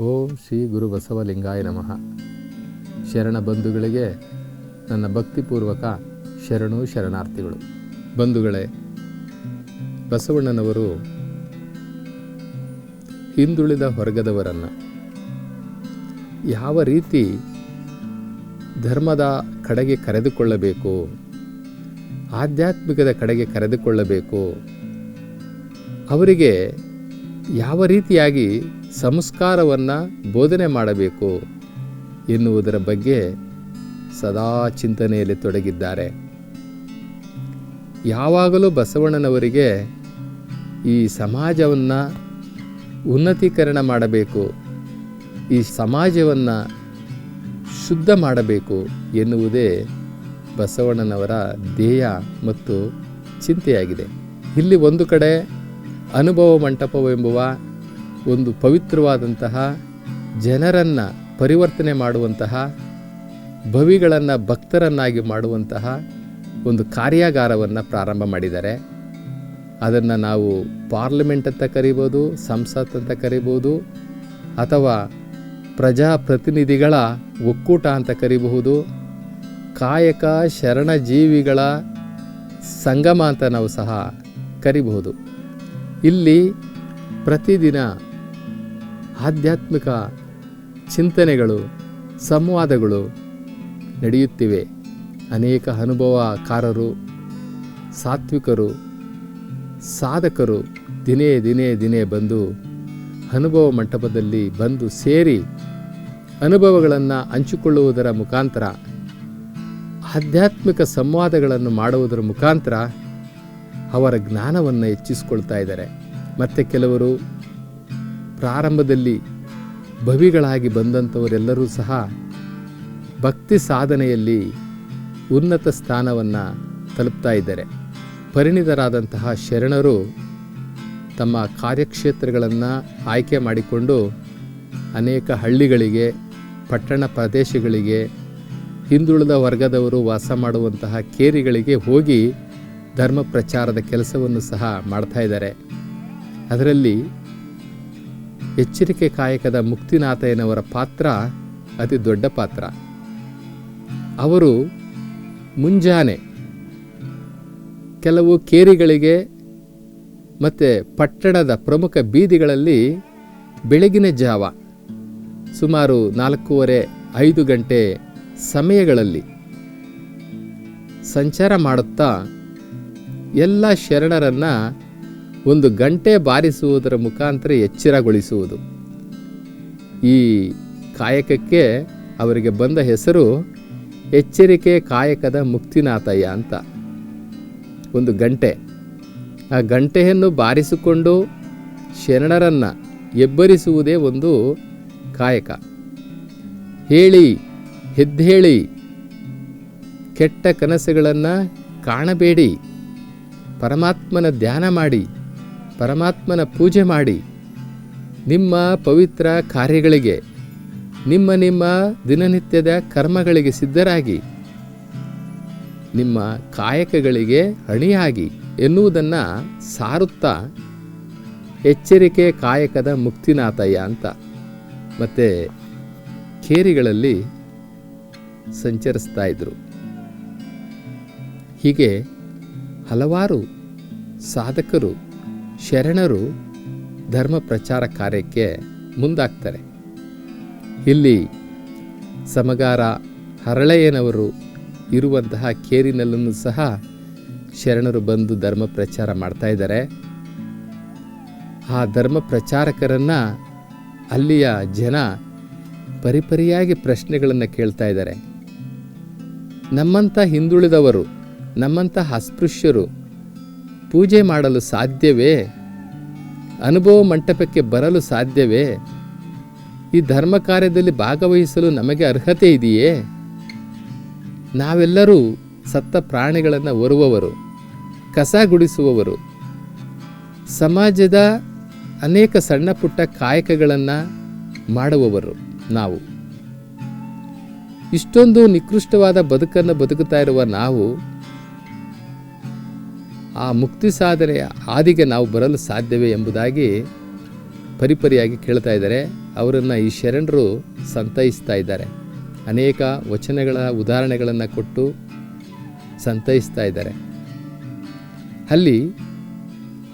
ಓಂ ಶ್ರೀ ಗುರು ಬಸವಲಿಂಗಾಯ ನಮಃ. ಶರಣ ಬಂಧುಗಳಿಗೆ ನನ್ನ ಭಕ್ತಿಪೂರ್ವಕ ಶರಣು ಶರಣಾರ್ಥಿಗಳು. ಬಂಧುಗಳೇ, ಬಸವಣ್ಣನವರು ಹಿಂದುಳಿದ ವರ್ಗದವರನ್ನು ಯಾವ ರೀತಿ ಧರ್ಮದ ಕಡೆಗೆ ಕರೆದುಕೊಳ್ಳಬೇಕು, ಆಧ್ಯಾತ್ಮಿಕದ ಕಡೆಗೆ ಕರೆದುಕೊಳ್ಳಬೇಕು, ಅವರಿಗೆ ಯಾವ ರೀತಿಯಾಗಿ ಸಂಸ್ಕಾರವನ್ನು ಬೋಧನೆ ಮಾಡಬೇಕು ಎನ್ನುವುದರ ಬಗ್ಗೆ ಸದಾ ಚಿಂತನೆಯಲ್ಲಿ ತೊಡಗಿದ್ದಾರೆ. ಯಾವಾಗಲೂ ಬಸವಣ್ಣನವರಿಗೆ ಈ ಸಮಾಜವನ್ನು ಉನ್ನತೀಕರಣ ಮಾಡಬೇಕು, ಈ ಸಮಾಜವನ್ನು ಶುದ್ಧ ಮಾಡಬೇಕು ಎನ್ನುವುದೇ ಬಸವಣ್ಣನವರ ಧ್ಯೇಯ ಮತ್ತು ಚಿಂತೆಯಾಗಿದೆ. ಇಲ್ಲಿ ಒಂದು ಕಡೆ ಅನುಭವ ಮಂಟಪವೆಂಬುವ ಒಂದು ಪವಿತ್ರವಾದಂತಹ ಜನರನ್ನು ಪರಿವರ್ತನೆ ಮಾಡುವಂತಹ, ಭವಿಗಳನ್ನು ಭಕ್ತರನ್ನಾಗಿ ಮಾಡುವಂತಹ ಒಂದು ಕಾರ್ಯಾಗಾರವನ್ನು ಪ್ರಾರಂಭ ಮಾಡಿದ್ದಾರೆ. ಅದನ್ನು ನಾವು ಪಾರ್ಲಿಮೆಂಟ್ ಅಂತ ಕರಿಬೋದು, ಸಂಸತ್ ಅಂತ ಕರಿಬೋದು, ಅಥವಾ ಪ್ರಜಾಪ್ರತಿನಿಧಿಗಳ ಒಕ್ಕೂಟ ಅಂತ ಕರಿಬಹುದು, ಕಾಯಕ ಶರಣಜೀವಿಗಳ ಸಂಗಮ ಅಂತ ನಾವು ಸಹ ಕರಿಬಹುದು. ಇಲ್ಲಿ ಪ್ರತಿದಿನ ಆಧ್ಯಾತ್ಮಿಕ ಚಿಂತನೆಗಳು, ಸಂವಾದಗಳು ನಡೆಯುತ್ತಿವೆ. ಅನೇಕ ಅನುಭವಕಾರರು, ಸಾತ್ವಿಕರು, ಸಾಧಕರು ದಿನೇ ದಿನೇ ದಿನೇ ಬಂದು ಅನುಭವ ಮಂಟಪದಲ್ಲಿ ಬಂದು ಸೇರಿ ಅನುಭವಗಳನ್ನು ಹಂಚಿಕೊಳ್ಳುವುದರ ಮುಖಾಂತರ, ಆಧ್ಯಾತ್ಮಿಕ ಸಂವಾದಗಳನ್ನು ಮಾಡುವುದರ ಮುಖಾಂತರ ಅವರ ಜ್ಞಾನವನ್ನು ಹೆಚ್ಚಿಸಿಕೊಳ್ತಾ ಇದ್ದಾರೆ. ಮತ್ತು ಕೆಲವರು ಪ್ರಾರಂಭದಲ್ಲಿ ಭವಿಗಳಾಗಿ ಬಂದಂಥವರೆಲ್ಲರೂ ಸಹ ಭಕ್ತಿ ಸಾಧನೆಯಲ್ಲಿ ಉನ್ನತ ಸ್ಥಾನವನ್ನು ತಲುಪ್ತಾ ಇದ್ದಾರೆ. ಪರಿಣಿತರಾದಂತಹ ಶರಣರು ತಮ್ಮ ಕಾರ್ಯಕ್ಷೇತ್ರಗಳನ್ನು ಆಯ್ಕೆ ಮಾಡಿಕೊಂಡು ಅನೇಕ ಹಳ್ಳಿಗಳಿಗೆ, ಪಟ್ಟಣ ಪ್ರದೇಶಗಳಿಗೆ, ಹಿಂದುಳಿದ ವರ್ಗದವರು ವಾಸ ಮಾಡುವಂತಹ ಕೇರಿಗಳಿಗೆ ಹೋಗಿ ಧರ್ಮ ಪ್ರಚಾರದ ಕೆಲಸವನ್ನು ಸಹ ಮಾಡ್ತಾ ಇದ್ದಾರೆ. ಅದರಲ್ಲಿ ಎಚ್ಚರಿಕೆ ಕಾಯಕದ ಮುಕ್ತಿನಾಥಯ್ಯನವರ ಪಾತ್ರ ಅತಿ ದೊಡ್ಡ ಪಾತ್ರ. ಅವರು ಮುಂಜಾನೆ ಕೆಲವು ಕೇರಿಗಳಿಗೆ ಮತ್ತು ಪಟ್ಟಣದ ಪ್ರಮುಖ ಬೀದಿಗಳಲ್ಲಿ ಬೆಳಗಿನ ಜಾವ ಸುಮಾರು ನಾಲ್ಕೂವರೆ ಐದು ಗಂಟೆ ಸಮಯಗಳಲ್ಲಿ ಸಂಚಾರ ಮಾಡುತ್ತಾ ಎಲ್ಲ ಶರಣರನ್ನು ಒಂದು ಗಂಟೆ ಬಾರಿಸುವುದರ ಮುಖಾಂತರ ಎಚ್ಚರಗೊಳಿಸುವುದು. ಈ ಕಾಯಕಕ್ಕೆ ಅವರಿಗೆ ಬಂದ ಹೆಸರು ಎಚ್ಚರಿಕೆ ಕಾಯಕದ ಮುಕ್ತಿನಾಥಯ್ಯ ಅಂತ. ಒಂದು ಗಂಟೆ. ಆ ಗಂಟೆಯನ್ನು ಬಾರಿಸಿಕೊಂಡು ಶರಣರನ್ನು ಎಬ್ಬರಿಸುವುದೇ ಒಂದು ಕಾಯಕ. ಹೇಳಿ ಹೆದ್ದೇಳಿ ಕೆಟ್ಟ ಕನಸುಗಳನ್ನು ಕಾಣಬೇಡಿ. ಪರಮಾತ್ಮನ ಧ್ಯಾನ ಮಾಡಿ, ಪರಮಾತ್ಮನ ಪೂಜೆ ಮಾಡಿ, ನಿಮ್ಮ ಪವಿತ್ರ ಕಾರ್ಯಗಳಿಗೆ, ನಿಮ್ಮ ನಿಮ್ಮ ದಿನನಿತ್ಯದ ಕರ್ಮಗಳಿಗೆ ಸಿದ್ಧರಾಗಿ, ನಿಮ್ಮ ಕಾಯಕಗಳಿಗೆ ಅಣಿಯಾಗಿ ಎನ್ನುವುದನ್ನು ಸಾರುತ್ತಾ ಎಚ್ಚರಿಕೆ ಕಾಯಕದ ಮುಕ್ತಿನಾಥಯ್ಯ ಅಂತ. ಮತ್ತು ಕೇರಿಗಳಲ್ಲಿ ಸಂಚರಿಸ್ತಾ ಇದ್ದರು ಹೀಗೆ ಹಲವಾರು ಸಾಧಕರು, ಶರಣರು ಧರ್ಮ ಪ್ರಚಾರ ಕಾರ್ಯಕ್ಕೆ ಮುಂದಾಗ್ತಾರೆ. ಇಲ್ಲಿ ಸಮಗಾರ ಹರಳೆಯನವರು ಇರುವಂತಹ ಕೇರಿನಲ್ಲೂ ಸಹ ಶರಣರು ಬಂದು ಧರ್ಮ ಪ್ರಚಾರ ಮಾಡ್ತಾ ಇದ್ದಾರೆ. ಆ ಧರ್ಮ ಪ್ರಚಾರಕರನ್ನು ಅಲ್ಲಿಯ ಜನ ಪರಿಪರಿಯಾಗಿ ಪ್ರಶ್ನೆಗಳನ್ನು ಕೇಳ್ತಾ ಇದ್ದಾರೆ. ನಮ್ಮಂಥ ಹಿಂದುಳಿದವರು ನಮ್ಮಂಥ ಅಸ್ಪೃಶ್ಯರು ಪೂಜೆ ಮಾಡಲು ಸಾಧ್ಯವೇ? ಅನುಭವ ಮಂಟಪಕ್ಕೆ ಬರಲು ಸಾಧ್ಯವೇ? ಈ ಧರ್ಮ ಕಾರ್ಯದಲ್ಲಿ ಭಾಗವಹಿಸಲು ನಮಗೆ ಅರ್ಹತೆ ಇದೆಯೇ? ನಾವೆಲ್ಲರೂ ಸತ್ತ ಪ್ರಾಣಿಗಳನ್ನು ಹೊರುವವರು ಕಸ ಗುಡಿಸುವವರು. ಸಮಾಜದ ಅನೇಕ ಸಣ್ಣ ಪುಟ್ಟ ಕಾಯಕಗಳನ್ನು ಮಾಡುವವರು ನಾವು. ಇಷ್ಟೊಂದು ನಿಕೃಷ್ಟವಾದ ಬದುಕನ್ನು ಬದುಕುತ್ತಾ ಇರುವ ನಾವು ಆ ಮುಕ್ತಿ ಸಾಧನೆಯ ಹಾದಿಗೆ ನಾವು ಬರಲು ಸಾಧ್ಯವೇ ಎಂಬುದಾಗಿ ಪರಿಪರಿಯಾಗಿ ಕೇಳ್ತಾ ಇದ್ದಾರೆ. ಅವರನ್ನು ಈ ಶರಣರು ಸಂತೈಸ್ತಾ ಇದ್ದಾರೆ. ಅನೇಕ ವಚನಗಳ ಉದಾಹರಣೆಗಳನ್ನು ಕೊಟ್ಟು ಸಂತೈಸ್ತಾ ಇದ್ದಾರೆ. ಅಲ್ಲಿ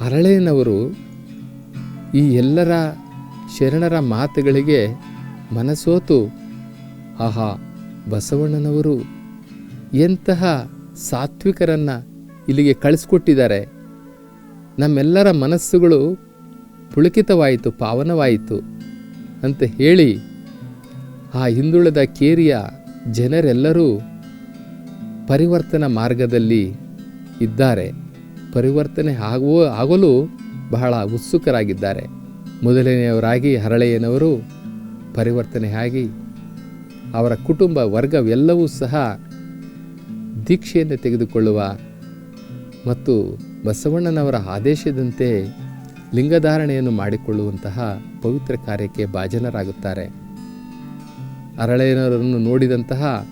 ಅರಳೇನವರು ಈ ಎಲ್ಲರ ಶರಣರ ಮಾತುಗಳಿಗೆ ಮನಸೋತು, ಆಹಾ, ಬಸವಣ್ಣನವರು ಎಂತಹ ಸಾತ್ವಿಕರನ್ನು ಇಲ್ಲಿಗೆ ಕಳಿಸ್ಕೊಟ್ಟಿದ್ದಾರೆ. ನಮ್ಮೆಲ್ಲರ ಮನಸ್ಸುಗಳು ಪುಳಕಿತವಾಯಿತು, ಪಾವನವಾಯಿತು ಅಂತ ಹೇಳಿ ಆ ಹಿಂದುಳಿದ ಕೇರಿಯ ಜನರೆಲ್ಲರೂ ಪರಿವರ್ತನಾ ಮಾರ್ಗದಲ್ಲಿ ಇದ್ದಾರೆ. ಪರಿವರ್ತನೆ ಆಗುವ, ಆಗಲು ಬಹಳ ಉತ್ಸುಕರಾಗಿದ್ದಾರೆ. ಮೊದಲನೆಯವರಾಗಿ ಹರಳೆಯನವರು ಪರಿವರ್ತನೆ ಆಗಿ ಅವರ ಕುಟುಂಬ ವರ್ಗವೆಲ್ಲವೂ ಸಹ ದೀಕ್ಷೆಯನ್ನು ತೆಗೆದುಕೊಳ್ಳುವ ಮತ್ತು ಬಸವಣ್ಣನವರ ಆದೇಶದಂತೆ ಲಿಂಗಧಾರಣೆಯನ್ನು ಮಾಡಿಕೊಳ್ಳುವಂತಹ ಪವಿತ್ರ ಕಾರ್ಯಕ್ಕೆ ಭಾಜನರಾಗುತ್ತಾರೆ. ಅರಳೆಯನವರನ್ನು ನೋಡಿದಂತಹ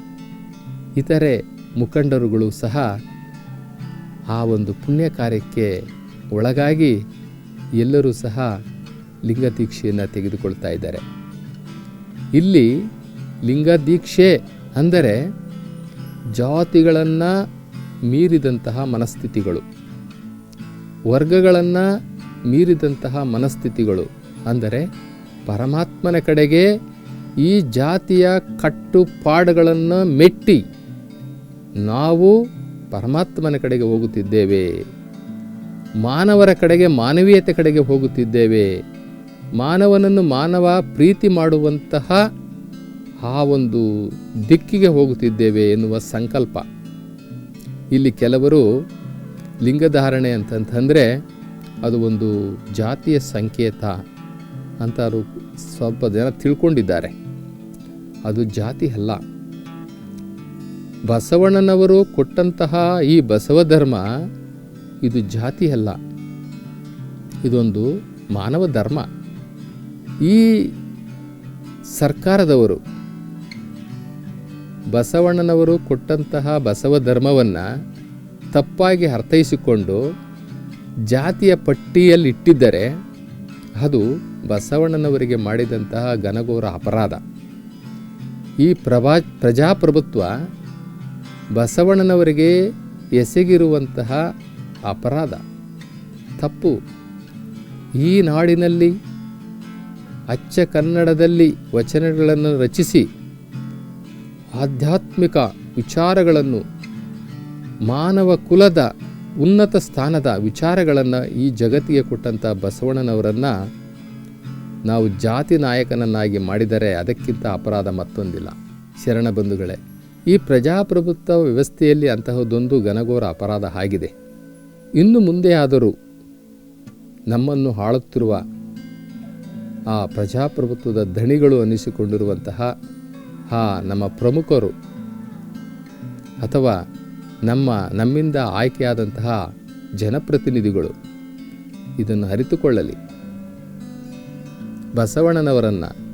ಇತರೆ ಮುಖಂಡರುಗಳು ಸಹ ಆ ಒಂದು ಪುಣ್ಯ ಕಾರ್ಯಕ್ಕೆ ಒಳಗಾಗಿ ಎಲ್ಲರೂ ಸಹ ಲಿಂಗ ದೀಕ್ಷೆಯನ್ನು ತೆಗೆದುಕೊಳ್ತಾ ಇದ್ದಾರೆ. ಇಲ್ಲಿ ಲಿಂಗ ದೀಕ್ಷೆ ಅಂದರೆ ಜಾತಿಗಳನ್ನು ಮೀರಿದಂತಹ ಮನಸ್ಥಿತಿಗಳು. ವರ್ಗಗಳನ್ನು ಮೀರಿದಂತಹ ಮನಸ್ಥಿತಿಗಳು. ಅಂದರೆ ಪರಮಾತ್ಮನ ಕಡೆಗೆ ಈ ಜಾತಿಯ ಕಟ್ಟುಪಾಡುಗಳನ್ನು ಮೆಟ್ಟಿ ನಾವು ಪರಮಾತ್ಮನ ಕಡೆಗೆ ಹೋಗುತ್ತಿದ್ದೇವೆ. ಮಾನವರ ಕಡೆಗೆ, ಮಾನವೀಯತೆ ಕಡೆಗೆ ಹೋಗುತ್ತಿದ್ದೇವೆ. ಮಾನವನನ್ನು ಮಾನವ ಪ್ರೀತಿ ಮಾಡುವಂತಹ ಆ ಒಂದು ದಿಕ್ಕಿಗೆ ಹೋಗುತ್ತಿದ್ದೇವೆ ಎನ್ನುವ ಸಂಕಲ್ಪ. ಇಲ್ಲಿ ಕೆಲವರು ಲಿಂಗಧಾರಣೆ ಅಂತಂತಂದರೆ ಅದು ಒಂದು ಜಾತಿಯ ಸಂಕೇತ ಅಂತ ಅವರು ಸ್ವಲ್ಪ ಜನ ತಿಳ್ಕೊಂಡಿದ್ದಾರೆ. ಅದು ಜಾತಿ ಅಲ್ಲ. ಬಸವಣ್ಣನವರು ಕೊಟ್ಟಂತಹ ಈ ಬಸವ ಧರ್ಮ ಇದು ಜಾತಿ ಅಲ್ಲ. ಇದೊಂದು ಮಾನವ ಧರ್ಮ. ಈ ಸರ್ಕಾರದವರು ಬಸವಣ್ಣನವರು ಕೊಟ್ಟಂತಹ ಬಸವ ಧರ್ಮವನ್ನು ತಪ್ಪಾಗಿ ಅರ್ಥೈಸಿಕೊಂಡು ಜಾತಿಯ ಪಟ್ಟಿಯಲ್ಲಿಟ್ಟಿದ್ದರೆ ಅದು ಬಸವಣ್ಣನವರಿಗೆ ಮಾಡಿದಂತಹ ಘನಘೋರ ಅಪರಾಧ. ಈ ಪ್ರಭಾ, ಪ್ರಜಾಪ್ರಭುತ್ವ ಬಸವಣ್ಣನವರಿಗೆ ಎಸಗಿರುವಂತಹ ಅಪರಾಧ. ತಪ್ಪು. ಈ ನಾಡಿನಲ್ಲಿ ಅಚ್ಚ ಕನ್ನಡದಲ್ಲಿ ವಚನಗಳನ್ನು ರಚಿಸಿ ಆಧ್ಯಾತ್ಮಿಕ ವಿಚಾರಗಳನ್ನು, ಮಾನವ ಕುಲದ ಉನ್ನತ ಸ್ಥಾನದ ವಿಚಾರಗಳನ್ನು ಈ ಜಗತ್ತಿಗೆ ಕೊಟ್ಟಂಥ ಬಸವಣ್ಣನವರನ್ನು ನಾವು ಜಾತಿ ನಾಯಕನನ್ನಾಗಿ ಮಾಡಿದರೆ ಅದಕ್ಕಿಂತ ಅಪರಾಧ ಮತ್ತೊಂದಿಲ್ಲ. ಶರಣ ಬಂಧುಗಳೇ, ಈ ಪ್ರಜಾಪ್ರಭುತ್ವ ವ್ಯವಸ್ಥೆಯಲ್ಲಿ ಅಂತಹದ್ದೊಂದು ಘನಘೋರ ಅಪರಾಧ ಆಗಿದೆ. ಇನ್ನು ಮುಂದೆ ಆದರೂ ನಮ್ಮನ್ನು ಹಾಳುತ್ತಿರುವ ಆ ಪ್ರಜಾಪ್ರಭುತ್ವದ ಧಣಿಗಳು ಅನ್ನಿಸಿಕೊಂಡಿರುವಂತಹ ಆ ನಮ್ಮ ಪ್ರಮುಖರು. ಅಥವಾ ನಮ್ಮ, ನಮ್ಮಿಂದ ಆಯ್ಕೆಯಾದಂತಹ ಜನಪ್ರತಿನಿಧಿಗಳು. ಇದನ್ನು ಅರಿತುಕೊಳ್ಳಲಿ. ಬಸವಣ್ಣನವರನ್ನು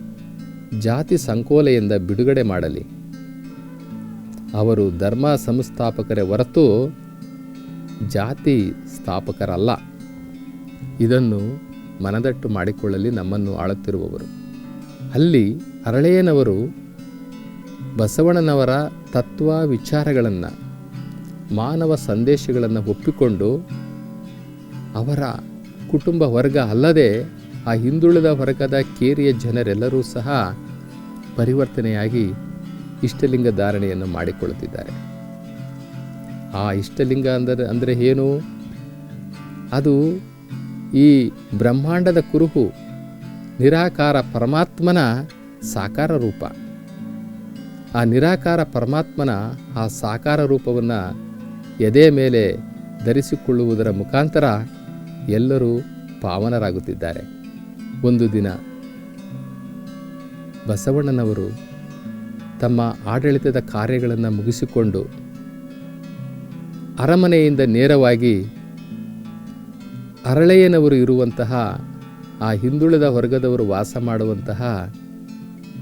ಜಾತಿ ಸಂಕೋಲೆಯಿಂದ ಬಿಡುಗಡೆ ಮಾಡಲಿ. ಅವರು ಧರ್ಮ ಸಂಸ್ಥಾಪಕರೇ ಹೊರತು ಜಾತಿ ಸ್ಥಾಪಕರಲ್ಲ. ಇದನ್ನು ಮನದಟ್ಟು ಮಾಡಿಕೊಳ್ಳಲಿ ನಮ್ಮನ್ನು ಆಳುತ್ತಿರುವವರು. ಅಲ್ಲಿ ಅರಳೆಯನವರು ಬಸವಣ್ಣನವರ ತತ್ವ ವಿಚಾರಗಳನ್ನು, ಮಾನವ ಸಂದೇಶಗಳನ್ನು ಒಪ್ಪಿಕೊಂಡು ಅವರ ಕುಟುಂಬ ವರ್ಗ ಅಲ್ಲದೆ ಆ ಹಿಂದುಳಿದ ವರ್ಗದ ಕೇರಿಯ ಜನರೆಲ್ಲರೂ ಸಹ ಪರಿವರ್ತನೆಯಾಗಿ ಇಷ್ಟಲಿಂಗ ಧಾರಣೆಯನ್ನು ಮಾಡಿಕೊಳ್ಳುತ್ತಿದ್ದಾರೆ. ಆ ಇಷ್ಟಲಿಂಗ ಅಂದರೆ ಅಂದರೆ ಏನು? ಅದು ಈ ಬ್ರಹ್ಮಾಂಡದ ಕುರುಹು, ನಿರಾಕಾರ ಪರಮಾತ್ಮನ ಸಾಕಾರ ರೂಪ. ಆ ನಿರಾಕಾರ ಪರಮಾತ್ಮನ ಆ ಸಾಕಾರ ರೂಪವನ್ನು ಎದೆ ಮೇಲೆ ಧರಿಸಿಕೊಳ್ಳುವುದರ ಮುಖಾಂತರ ಎಲ್ಲರೂ ಪಾವನರಾಗುತ್ತಿದ್ದಾರೆ. ಒಂದು ದಿನ ಬಸವಣ್ಣನವರು ತಮ್ಮ ಆಡಳಿತದ ಕಾರ್ಯಗಳನ್ನು ಮುಗಿಸಿಕೊಂಡು ಅರಮನೆಯಿಂದ ನೇರವಾಗಿ ಅರಳೆಯನವರು ಇರುವಂತಹ ಆ ಹಿಂದುಳಿದ ವರ್ಗದವರು ವಾಸ ಮಾಡುವಂತಹ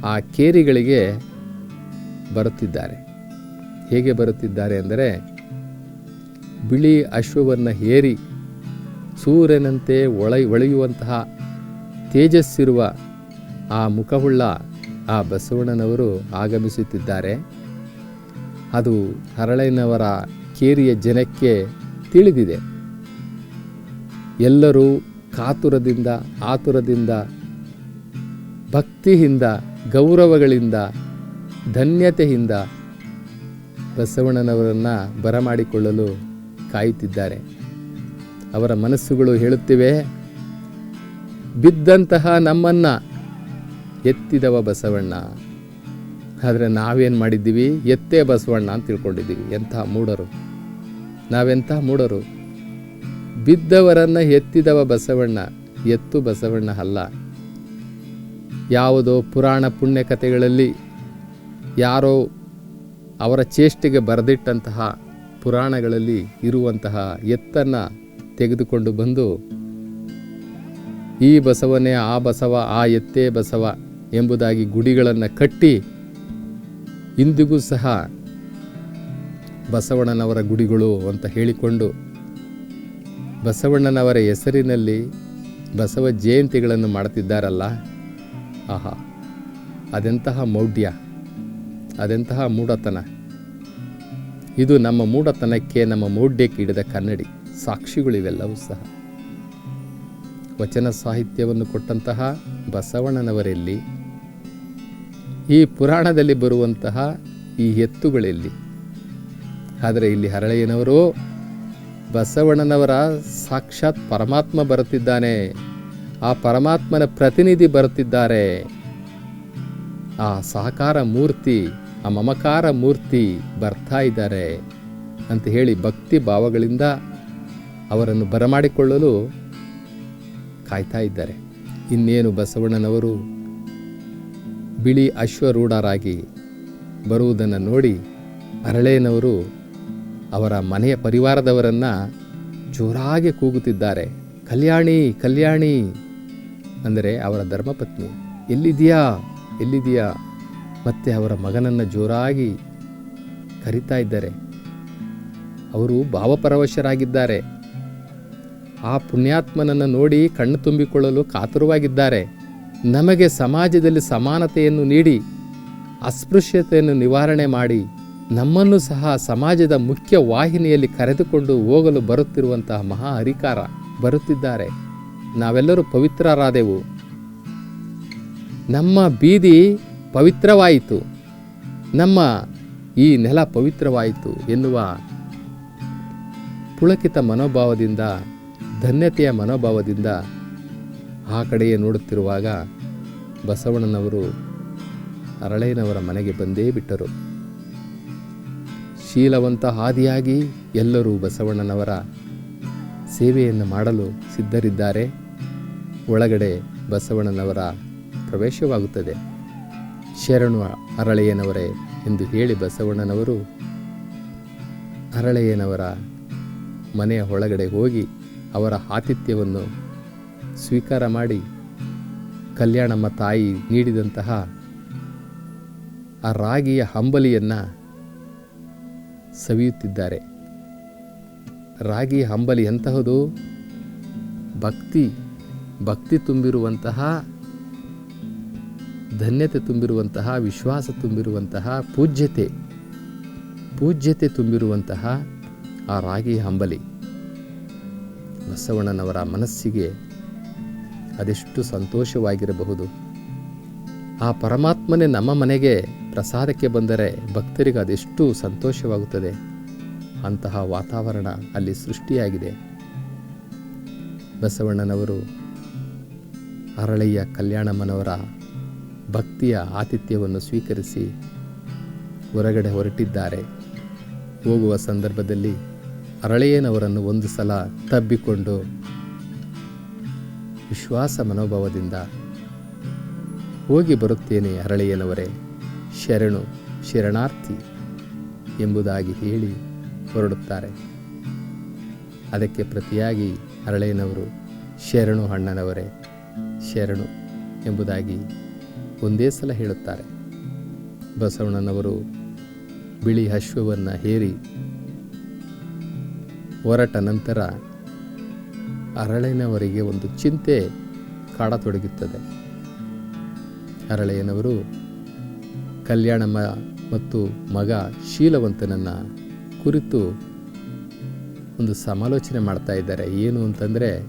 ಆ ಕೇರಿಗಳಿಗೆ ಬರುತ್ತಿದ್ದಾರೆ. ಹೇಗೆ ಬರುತ್ತಿದ್ದಾರೆ ಅಂದರೆ, ಬಿಳಿ ಅಶ್ವವನ್ನು ಏರಿ ಸೂರ್ಯನಂತೆ ಒಳ ಒಳೆಯುವಂತಹ ತೇಜಸ್ಸಿರುವ ಆ ಮುಖವುಳ್ಳ ಆ ಬಸವಣ್ಣನವರು ಆಗಮಿಸುತ್ತಿದ್ದಾರೆ. ಅದು ಹರಳಯ್ಯನವರ ಕೇರಿಯ ಜನಕ್ಕೆ ತಿಳಿದಿದೆ. ಎಲ್ಲರೂ ಕಾತುರದಿಂದ, ಆತುರದಿಂದ, ಭಕ್ತಿಯಿಂದ, ಗೌರವಗಳಿಂದ ಧನ್ಯತೆಯಿಂದ ಬಸವಣ್ಣನವರನ್ನು ಬರಮಾಡಿಕೊಳ್ಳಲು ಕಾಯುತ್ತಿದ್ದಾರೆ. ಅವರ ಮನಸ್ಸುಗಳು ಹೇಳುತ್ತಿವೆ, ಬಿದ್ದಂತಹ ನಮ್ಮನ್ನು ಎತ್ತಿದವ ಬಸವಣ್ಣ. ಆದರೆ ನಾವೇನು ಮಾಡಿದ್ದೀವಿ? ಎತ್ತೇ ಬಸವಣ್ಣ ಅಂತ ತಿಳ್ಕೊಂಡಿದ್ದೀವಿ. ಎಂಥ ಮೂಡರು ನಾವೆಂಥ ಮೂಡರು ಬಿದ್ದವರನ್ನು ಎತ್ತಿದವ ಬಸವಣ್ಣ, ಎತ್ತು ಬಸವಣ್ಣ ಅಲ್ಲ. ಯಾವುದೋ ಪುರಾಣ ಪುಣ್ಯ ಕಥೆಗಳಲ್ಲಿ ಯಾರೋ ಅವರ ಚೇಷ್ಟೆಗೆ ಬರೆದಿಟ್ಟಂತಹ ಪುರಾಣಗಳಲ್ಲಿ ಇರುವಂತಹ ಎತ್ತನ್ನು ತೆಗೆದುಕೊಂಡು ಬಂದು, ಈ ಬಸವನೇ, ಆ ಬಸವ, ಆ ಎತ್ತೇ ಬಸವ ಎಂಬುದಾಗಿ ಗುಡಿಗಳನ್ನು ಕಟ್ಟಿ, ಇಂದಿಗೂ ಸಹ ಬಸವಣ್ಣನವರ ಗುಡಿಗಳು ಅಂತ ಹೇಳಿಕೊಂಡು, ಬಸವಣ್ಣನವರ ಹೆಸರಿನಲ್ಲಿ ಬಸವ ಜಯಂತಿಗಳನ್ನು ಮಾಡುತ್ತಿದ್ದಾರಲ್ಲ ಆಹಾ, ಅದೆಂತಹ ಮೌಢ್ಯ. ಅದೆಂತಹ ಮೂಢತನ? ಇದು ನಮ್ಮ ಮೂಢತನಕ್ಕೆ, ನಮ್ಮ ಮೌಢ್ಯಕ್ಕೆ ಹಿಡಿದ ಕನ್ನಡಿ. ಸಾಕ್ಷಿಗಳಿವೆಲ್ಲವೂ ಸಹ. ವಚನ ಸಾಹಿತ್ಯವನ್ನು ಕೊಟ್ಟಂತಹ ಬಸವಣ್ಣನವರೆಲ್ಲಿ, ಈ ಪುರಾಣದಲ್ಲಿ ಬರುವಂತಹ ಈ ಎತ್ತುಗಳೆಲ್ಲಿ. ಆದರೆ ಇಲ್ಲಿ ಹರಳೆಯನವರು ಬಸವಣ್ಣನವರ ಸಾಕ್ಷಾತ್ ಪರಮಾತ್ಮ ಬರುತ್ತಿದ್ದಾನೆ. ಆ ಪರಮಾತ್ಮನ ಪ್ರತಿನಿಧಿ ಬರುತ್ತಿದ್ದಾರೆ. ಆ ಸಹಕಾರ ಮೂರ್ತಿ ಆ ಮಮಕಾರ ಮೂರ್ತಿ ಬರ್ತಾ ಇದ್ದಾರೆ ಅಂತ ಹೇಳಿ ಭಕ್ತಿ ಭಾವಗಳಿಂದ ಅವರನ್ನು ಬರಮಾಡಿಕೊಳ್ಳಲು ಕಾಯ್ತಾ ಇದ್ದಾರೆ. ಇನ್ನೇನು ಬಸವಣ್ಣನವರು ಬಿಳಿ ಅಶ್ವರೂಢರಾಗಿ ಬರುವುದನ್ನು ನೋಡಿ ಅರಳೇನವರು ಅವರ ಮನೆಯ ಪರಿವಾರದವರನ್ನು ಜೋರಾಗಿ ಕೂಗುತ್ತಿದ್ದಾರೆ. ಕಲ್ಯಾಣಿ ಕಲ್ಯಾಣಿ, ಅಂದರೆ ಅವರ ಧರ್ಮಪತ್ನಿ ಎಲ್ಲಿದೆಯಾ ಎಲ್ಲಿದೆಯಾ ಮತ್ತೆ ಅವರ ಮಗನನ್ನು ಜೋರಾಗಿ ಕರಿತಾ ಇದ್ದಾರೆ. ಅವರು ಭಾವಪರವಶರಾಗಿದ್ದಾರೆ. ಆ ಪುಣ್ಯಾತ್ಮನನ್ನು ನೋಡಿ ಕಣ್ಣು ತುಂಬಿಕೊಳ್ಳಲು ಕಾತುರವಾಗಿದ್ದಾರೆ. ನಮಗೆ ಸಮಾಜದಲ್ಲಿ ಸಮಾನತೆಯನ್ನು ನೀಡಿ, ಅಸ್ಪೃಶ್ಯತೆಯನ್ನು ನಿವಾರಣೆ ಮಾಡಿ, ನಮ್ಮನ್ನು ಸಹ ಸಮಾಜದ ಮುಖ್ಯ ವಾಹಿನಿಯಲ್ಲಿ ಕರೆದುಕೊಂಡು ಹೋಗಲು ಬರುತ್ತಿರುವಂತಹ ಮಹಾ ಹರಿಕಾರ ಬರುತ್ತಿದ್ದಾರೆ. ನಾವೆಲ್ಲರೂ ಪವಿತ್ರರಾದೆವು. ನಮ್ಮ ಬೀದಿ ಪವಿತ್ರವಾಯಿತು. ನಮ್ಮ ಈ ನೆಲ ಪವಿತ್ರವಾಯಿತು ಎನ್ನುವ ಪುಳಕಿತ ಮನೋಭಾವದಿಂದ, ಧನ್ಯತೆಯ ಮನೋಭಾವದಿಂದ ಆ ಕಡೆಯೇ ನೋಡುತ್ತಿರುವಾಗ ಬಸವಣ್ಣನವರು ಅರಳಯ್ಯನವರ ಮನೆಗೆ ಬಂದೇ ಬಿಟ್ಟರು. ಶೀಲವಂತ ಹಾದಿಯಾಗಿ ಎಲ್ಲರೂ ಬಸವಣ್ಣನವರ ಸೇವೆಯನ್ನು ಮಾಡಲು ಸಿದ್ಧರಿದ್ದಾರೆ. ಒಳಗಡೆ ಬಸವಣ್ಣನವರ ಪ್ರವೇಶವಾಗುತ್ತದೆ. ಶರಣು ಅರಳೆಯನವರೇ ಎಂದು ಹೇಳಿ ಬಸವಣ್ಣನವರು ಅರಳೆಯನವರ ಮನೆಯ ಒಳಗಡೆ ಹೋಗಿ ಅವರ ಆತಿಥ್ಯವನ್ನು ಸ್ವೀಕಾರ ಮಾಡಿ ಕಲ್ಯಾಣಮ್ಮ ತಾಯಿ ನೀಡಿದಂತಹ ಆ ರಾಗಿಯ ಹಂಬಲಿಯನ್ನು ಸವಿಯುತ್ತಿದ್ದಾರೆ. ರಾಗಿ ಹಂಬಲಿ ಎಂತಹದು? ಭಕ್ತಿ ಭಕ್ತಿ ತುಂಬಿರುವಂತಹ ಧನ್ಯತೆ ತುಂಬಿರುವಂತಹ, ವಿಶ್ವಾಸ ತುಂಬಿರುವಂತಹ, ಪೂಜ್ಯತೆ ಪೂಜ್ಯತೆ ತುಂಬಿರುವಂತಹ ಆ ರಾಗಿ ಹಂಬಲಿ. ಬಸವಣ್ಣನವರ ಮನಸ್ಸಿಗೆ ಅದೆಷ್ಟು ಸಂತೋಷವಾಗಿರಬಹುದು. ಆ ಪರಮಾತ್ಮನೇ ನಮ್ಮ ಮನೆಗೆ ಪ್ರಸಾದಕ್ಕೆ ಬಂದರೆ ಭಕ್ತರಿಗೆ ಅದೆಷ್ಟು ಸಂತೋಷವಾಗುತ್ತದೆ. ಅಂತಹ ವಾತಾವರಣ ಅಲ್ಲಿ ಸೃಷ್ಟಿಯಾಗಿದೆ. ಬಸವಣ್ಣನವರು ಅರಳಯ್ಯ ಕಲ್ಯಾಣಮ್ಮನವರ ಭಕ್ತಿಯ ಆತಿಥ್ಯವನ್ನು ಸ್ವೀಕರಿಸಿ ಹೊರಗಡೆ ಹೊರಟಿದ್ದಾರೆ. ಹೋಗುವ ಸಂದರ್ಭದಲ್ಲಿ ಅರಳೆಯನವರನ್ನು ಒಂದು ಸಲ ತಬ್ಬಿಕೊಂಡು ವಿಶ್ವಾಸ ಮನೋಭಾವದಿಂದ ಹೋಗಿ ಬರುತ್ತೇನೆ ಅರಳೆಯನವರೇ ಶರಣು, ಶರಣಾರ್ಥಿ ಎಂಬುದಾಗಿ ಹೇಳಿ ಹೊರಡುತ್ತಾರೆ. ಅದಕ್ಕೆ ಪ್ರತಿಯಾಗಿ ಅರಳೆಯನವರು ಶರಣು ಅಣ್ಣನವರೇ, ಶರಣು ಎಂಬುದಾಗಿ ಒಂದೇ ಸಲ ಹೇಳುತ್ತಾರೆ. ಬಸವಣ್ಣನವರು ಬಿಳಿ ಅಶ್ವವನ್ನು ಹೇರಿ ಹೊರಟ ನಂತರ ಅರಳೆನವರಿಗೆ ಒಂದು ಚಿಂತೆ ಕಾಡತೊಡಗುತ್ತದೆ. ಅರಳೆಯನವರು ಕಲ್ಯಾಣಮ್ಮ ಮತ್ತು ಮಗ ಶೀಲವಂತನನ್ನು ಕುರಿತು ಒಂದು ಸಮಾಲೋಚನೆ ಮಾಡ್ತಾ ಇದ್ದಾರೆ. ಏನು ಅಂತಂದರೆ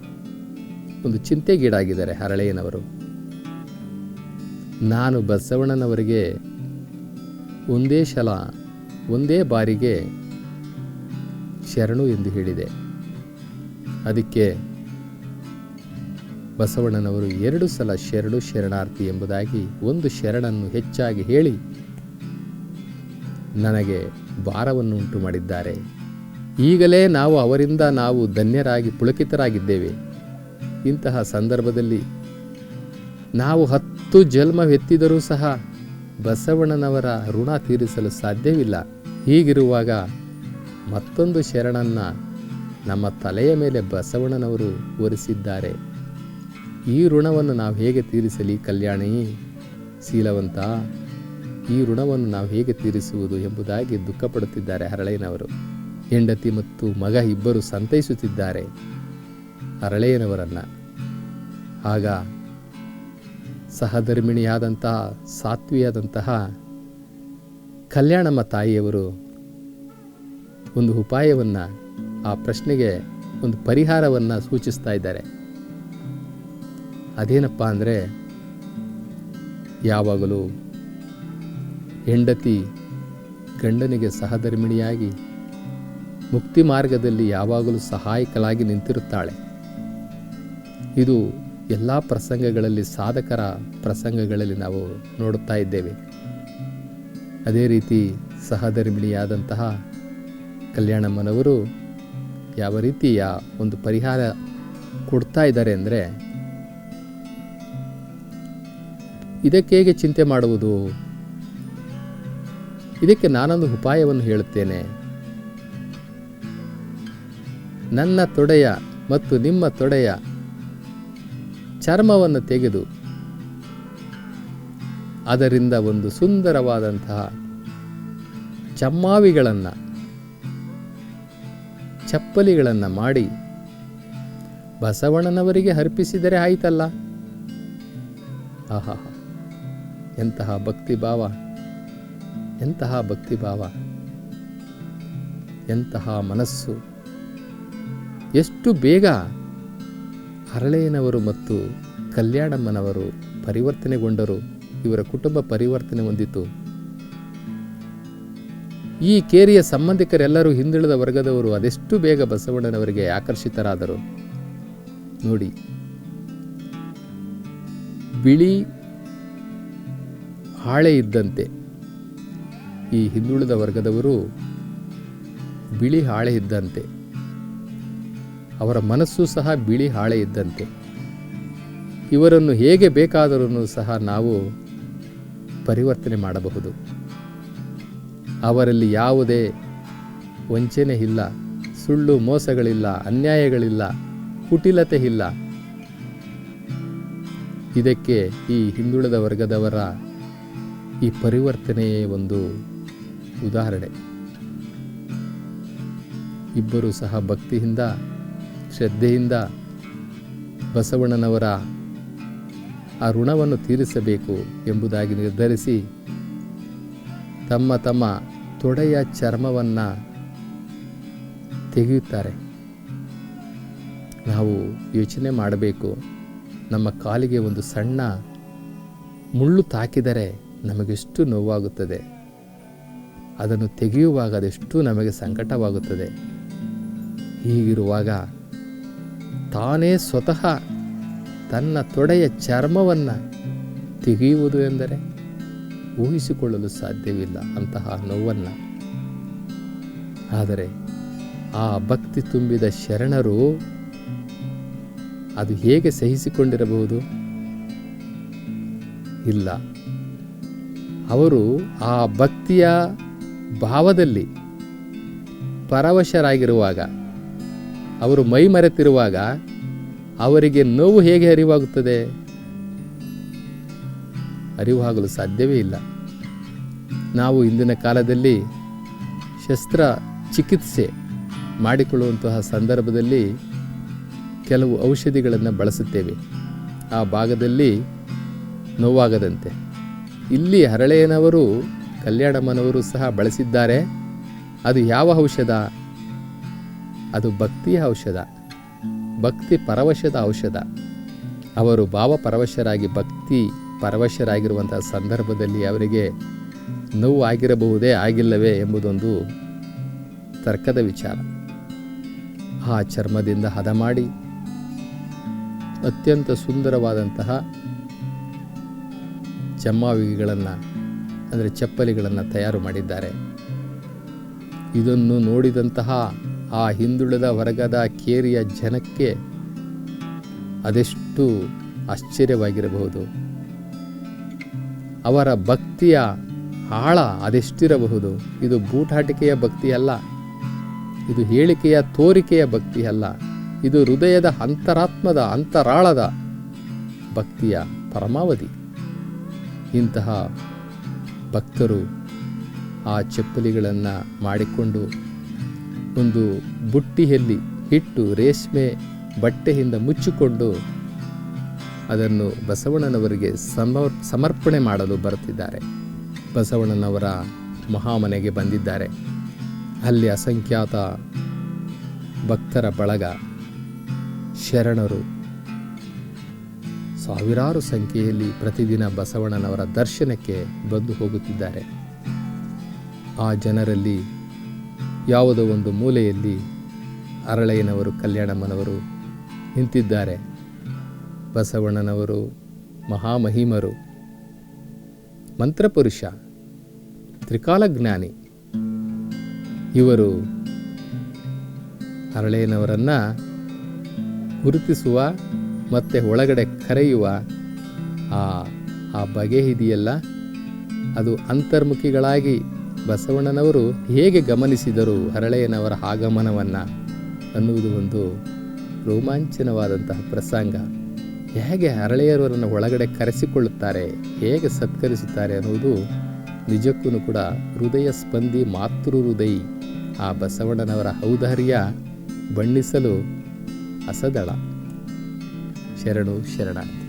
ಒಂದು ಚಿಂತೆಗೀಡಾಗಿದ್ದಾರೆ ಹರಳೆಯನವರು ನಾನು ಬಸವಣ್ಣನವರಿಗೆ ಒಂದೇ ಸಲ ಒಂದೇ ಬಾರಿಗೆ ಶರಣು ಎಂದು ಹೇಳಿದೆ. ಅದಕ್ಕೆ ಬಸವಣ್ಣನವರು ಎರಡು ಸಲ ಶರಣು, ಶರಣಾರ್ಥಿ ಎಂಬುದಾಗಿ ಒಂದು ಶರಣನ್ನು ಹೆಚ್ಚಾಗಿ ಹೇಳಿ ನನಗೆ ಭಾರವನ್ನು ಉಂಟು ಮಾಡಿದ್ದಾರೆ. ಈಗಲೇ ನಾವು ಅವರಿಂದ ನಾವು ಧನ್ಯರಾಗಿ ಪುಳಕಿತರಾಗಿದ್ದೇವೆ. ಇಂತಹ ಸಂದರ್ಭದಲ್ಲಿ ನಾವು ಹತ್ತು ಜನ್ಮವೆತ್ತಿದರೂ ಸಹ ಬಸವಣ್ಣನವರ ಋಣ ತೀರಿಸಲು ಸಾಧ್ಯವಿಲ್ಲ. ಹೀಗಿರುವಾಗ ಮತ್ತೊಂದು ಶರಣನ್ನ ನಮ್ಮ ತಲೆಯ ಮೇಲೆ ಬಸವಣ್ಣನವರು ಒರೆಸಿದ್ದಾರೆ. ಈ ಋಣವನ್ನು ನಾವು ಹೇಗೆ ತೀರಿಸಲಿ ಕಲ್ಯಾಣಿ? ಶೀಲವಂತ, ಈ ಋಣವನ್ನು ನಾವು ಹೇಗೆ ತೀರಿಸುವುದು ಎಂಬುದಾಗಿ ದುಃಖಪಡುತ್ತಿದ್ದಾರೆ ಹರಳೆಯನವರು ಹೆಂಡತಿ ಮತ್ತು ಮಗ ಇಬ್ಬರು ಸಂತೈಸುತ್ತಿದ್ದಾರೆ ಹರಳೆಯನವರನ್ನು ಆಗ ಸಹಧರ್ಮಿಣಿಯಾದಂತಹ, ಸಾತ್ವಿಯಾದಂತಹ ಕಲ್ಯಾಣಮ್ಮ ತಾಯಿಯವರು ಒಂದು ಉಪಾಯವನ್ನು, ಆ ಪ್ರಶ್ನೆಗೆ ಒಂದು ಪರಿಹಾರವನ್ನು ಸೂಚಿಸ್ತಾ ಇದ್ದಾರೆ. ಅದೇನಪ್ಪ ಅಂದರೆ, ಯಾವಾಗಲೂ ಹೆಂಡತಿ ಗಂಡನಿಗೆ ಸಹಧರ್ಮಿಣಿಯಾಗಿ ಮುಕ್ತಿ ಮಾರ್ಗದಲ್ಲಿ ಯಾವಾಗಲೂ ಸಹಾಯಕಲಾಗಿ ನಿಂತಿರುತ್ತಾಳೆ. ಇದು ಎಲ್ಲ ಪ್ರಸಂಗಗಳಲ್ಲಿ, ಸಾಧಕರ ಪ್ರಸಂಗಗಳಲ್ಲಿ ನಾವು ನೋಡುತ್ತಾ ಇದ್ದೇವೆ. ಅದೇ ರೀತಿ ಸಹಧರ್ಮಿಣಿಯಾದಂತಹ ಕಲ್ಯಾಣಮ್ಮನವರು ಯಾವ ರೀತಿಯ ಒಂದು ಪರಿಹಾರ ಕೊಡ್ತಾ ಇದ್ದಾರೆ ಅಂದರೆ, ಇದಕ್ಕೆ ಹೇಗೆ ಚಿಂತೆ ಮಾಡುವುದು? ಇದಕ್ಕೆ ನಾನೊಂದು ಉಪಾಯವನ್ನು ಹೇಳುತ್ತೇನೆ. ನನ್ನ ತೊಡೆಯ ಮತ್ತು ನಿಮ್ಮ ತೊಡೆಯ ಚರ್ಮವನ್ನು ತೆಗೆದು ಅದರಿಂದ ಒಂದು ಸುಂದರವಾದಂತಹ ಚಮ್ಮಾವಿಗಳನ್ನು, ಚಪ್ಪಲಿಗಳನ್ನು ಮಾಡಿ ಬಸವಣ್ಣನವರಿಗೆ ಅರ್ಪಿಸಿದರೆ ಆಯ್ತಲ್ಲ? ಆಹಾ, ಎಂತಹ ಭಕ್ತಿಭಾವ ಎಂತಹ ಭಕ್ತಿಭಾವ, ಎಂತಹ ಮನಸ್ಸು. ಎಷ್ಟು ಬೇಗ ಹರಳೆಯನವರು ಮತ್ತು ಕಲ್ಯಾಣಮ್ಮನವರು ಪರಿವರ್ತನೆಗೊಂಡರು, ಇವರ ಕುಟುಂಬ ಪರಿವರ್ತನೆ ಹೊಂದಿತು. ಈ ಕೇರಿಯ ಸಂಬಂಧಿಕರೆಲ್ಲರೂ ಹಿಂದುಳಿದ ವರ್ಗದವರು ಅದೆಷ್ಟು ಬೇಗ ಬಸವಣ್ಣನವರಿಗೆ ಆಕರ್ಷಿತರಾದರು. ನೋಡಿ. ಬಿಳಿ ಹಾಳೆ ಇದ್ದಂತೆ. ಈ ಹಿಂದುಳಿದ ವರ್ಗದವರು ಬಿಳಿ ಹಾಳೆ ಇದ್ದಂತೆ. ಅವರ ಮನಸ್ಸು ಸಹ ಬಿಳಿ ಹಾಳೆ ಇದ್ದಂತೆ. ಇವರನ್ನು ಹೇಗೆ ಬೇಕಾದರೂ ಸಹ ನಾವು ಪರಿವರ್ತನೆ ಮಾಡಬಹುದು. ಅವರಲ್ಲಿ ಯಾವುದೇ ವಂಚನೆ ಇಲ್ಲ, ಸುಳ್ಳು ಮೋಸಗಳಿಲ್ಲ, ಅನ್ಯಾಯಗಳಿಲ್ಲ, ಕುಟಿಲತೆ ಇಲ್ಲ. ಇದಕ್ಕೆ ಈ ಹಿಂದುಳಿದ ವರ್ಗದವರ ಈ ಪರಿವರ್ತನೆಯೇ ಒಂದು ಉದಾಹರಣೆ. ಇಬ್ಬರು ಸಹ ಭಕ್ತಿಯಿಂದ ಶ್ರದ್ಧೆಯಿಂದ ಬಸವಣ್ಣನವರ ಆ ಋಣವನ್ನು ತೀರಿಸಬೇಕು ಎಂಬುದಾಗಿ ನಿರ್ಧರಿಸಿ ತಮ್ಮ ತಮ್ಮ ತೊಡೆಯ ಚರ್ಮವನ್ನು ತೆಗೆಯುತ್ತಾರೆ. ನಾವು ಯೋಚನೆ ಮಾಡಬೇಕು, ನಮ್ಮ ಕಾಲಿಗೆ ಒಂದು ಸಣ್ಣ ಮುಳ್ಳು ತಾಕಿದರೆ ನಮಗೆಷ್ಟು ನೋವಾಗುತ್ತದೆ. ಅದನ್ನು ತೆಗೆಯುವಾಗ ಅದೆಷ್ಟು ನಮಗೆ ಸಂಕಟವಾಗುತ್ತದೆ. ಹೀಗಿರುವಾಗ ತಾನೇ ಸ್ವತಃ ತನ್ನ ತೊಡೆಯ ಚರ್ಮವನ್ನು ತೆಗೆಯುವುದು ಎಂದರೆ ಊಹಿಸಿಕೊಳ್ಳಲು ಸಾಧ್ಯವಿಲ್ಲ ಅಂತಹ ನೋವನ್ನು. ಆದರೆ ಆ ಭಕ್ತಿ ತುಂಬಿದ ಶರಣರು ಅದು ಹೇಗೆ ಸಹಿಸಿಕೊಂಡಿರಬಹುದು? ಇಲ್ಲ. ಅವರು ಆ ಭಕ್ತಿಯ ಭಾವದಲ್ಲಿ ಪರವಶರಾಗಿರುವಾಗ ಅವರು ಮೈ ಮರೆತಿರುವಾಗ ಅವರಿಗೆ ನೋವು ಹೇಗೆ ಅರಿವಾಗುತ್ತದೆ? ಅರಿವಾಗಲು ಸಾಧ್ಯವೇ ಇಲ್ಲ. ನಾವು ಇಂದಿನ ಕಾಲದಲ್ಲಿ ಶಸ್ತ್ರ ಚಿಕಿತ್ಸೆ ಮಾಡಿಕೊಳ್ಳುವಂತಹ ಸಂದರ್ಭದಲ್ಲಿ ಕೆಲವು ಔಷಧಿಗಳನ್ನು ಬಳಸುತ್ತೇವೆ. ಆ ಭಾಗದಲ್ಲಿ ನೋವಾಗದಂತೆ. ಇಲ್ಲಿ ಹರಳೆಯನವರು, ಕಲ್ಯಾಣಮ್ಮನವರು ಸಹ ಬಳಸಿದ್ದಾರೆ. ಅದು ಯಾವ ಔಷಧ? ಅದು ಭಕ್ತಿಯ ಔಷಧ. ಭಕ್ತಿ ಪರವಶದ ಔಷಧ. ಅವರು ಭಾವ ಪರವಶರಾಗಿ ಭಕ್ತಿ ಪರವಶರಾಗಿರುವಂತಹ ಸಂದರ್ಭದಲ್ಲಿ ಅವರಿಗೆ ನೋವು ಆಗಿರಬಹುದೇ ಆಗಿಲ್ಲವೇ ಎಂಬುದೊಂದು ತರ್ಕದ ವಿಚಾರ. ಆ ಚರ್ಮದಿಂದ ಹದ ಮಾಡಿ ಅತ್ಯಂತ ಸುಂದರವಾದಂತಹ ಚಮ್ಮಾವಿಗಳನ್ನು ಅಂದರೆ ಚಪ್ಪಲಿಗಳನ್ನು ತಯಾರು ಮಾಡಿದ್ದಾರೆ. ಇದನ್ನು ನೋಡಿದಂತಹ ಆ ಹಿಂದುಳಿದ ವರ್ಗದ ಕೇರಿಯ ಜನಕ್ಕೆ ಅದೆಷ್ಟು ಆಶ್ಚರ್ಯವಾಗಿರಬಹುದು. ಅವರ ಭಕ್ತಿಯ ಆಳ ಅದೆಷ್ಟಿರಬಹುದು. ಇದು ಬೂಟಾಟಿಕೆಯ ಭಕ್ತಿಯಲ್ಲ, ಇದು ಹೇಳಿಕೆಯ ತೋರಿಕೆಯ ಭಕ್ತಿ ಅಲ್ಲ ಇದು ಹೃದಯದ ಅಂತರಾತ್ಮದ ಅಂತರಾಳದ ಭಕ್ತಿಯ ಪರಮಾವಧಿ. ಇಂತಹ ಭಕ್ತರು ಆ ಚಪ್ಪಲಿಗಳನ್ನು ಮಾಡಿಕೊಂಡು ಒಂದು ಬುಟ್ಟಿಯಲ್ಲಿ ಇಟ್ಟು ರೇಷ್ಮೆ ಬಟ್ಟೆಯಿಂದ ಮುಚ್ಚಿಕೊಂಡು ಅದನ್ನು ಬಸವಣ್ಣನವರಿಗೆ ಸಮರ್, ಸಮರ್ಪಣೆ ಮಾಡಲು ಬರುತ್ತಿದ್ದಾರೆ. ಬಸವಣ್ಣನವರ ಮಹಾಮನೆಗೆ ಬಂದಿದ್ದಾರೆ. ಅಲ್ಲಿ ಅಸಂಖ್ಯಾತ ಭಕ್ತರ ಬಳಗ, ಶರಣರು. ಸಾವಿರಾರು ಸಂಖ್ಯೆಯಲ್ಲಿ ಪ್ರತಿದಿನ ಬಸವಣ್ಣನವರ ದರ್ಶನಕ್ಕೆ ಬಂದು ಹೋಗುತ್ತಿದ್ದಾರೆ. ಆ ಜನರಲ್ಲಿ ಯಾವುದೋ ಒಂದು ಮೂಲೆಯಲ್ಲಿ ಅರಳಯ್ಯನವರು, ಕಲ್ಯಾಣಮ್ಮನವರು ನಿಂತಿದ್ದಾರೆ. ಬಸವಣ್ಣನವರು, ಮಹಾಮಹಿಮರು, ಮಂತ್ರಪುರುಷ, ತ್ರಿಕಾಲಜ್ಞಾನಿ. ಇವರು ಅರಳೆಯನವರನ್ನು ಗುರುತಿಸುವ ಮತ್ತು ಒಳಗಡೆ ಕರೆಯುವ ಆ ಆ ಬಗೆ ಇದೆಯಲ್ಲ ಅದು ಅಂತರ್ಮುಖಿಗಳಾಗಿ ಬಸವಣ್ಣನವರು ಹೇಗೆ ಗಮನಿಸಿದರು ಹರಳೆಯನವರ ಆಗಮನವನ್ನು ಅನ್ನುವುದು ಒಂದು ರೋಮಾಂಚನವಾದಂತಹ ಪ್ರಸಂಗ. ಹೇಗೆ ಹರಳೆಯರವರನ್ನು ಒಳಗಡೆ ಕರೆಸಿಕೊಳ್ಳುತ್ತಾರೆ, ಹೇಗೆ ಸತ್ಕರಿಸುತ್ತಾರೆ ಅನ್ನುವುದು ನಿಜಕ್ಕೂ ಕೂಡ ಹೃದಯ ಸ್ಪಂದಿ ಮಾತೃ ಹೃದಯಿ. ಆ ಬಸವಣ್ಣನವರ ಔದಾರ್ಯ ಬಣ್ಣಿಸಲು ಅಸದಳ. ಶರಣು ಶರಣಾರ್ಥಿ.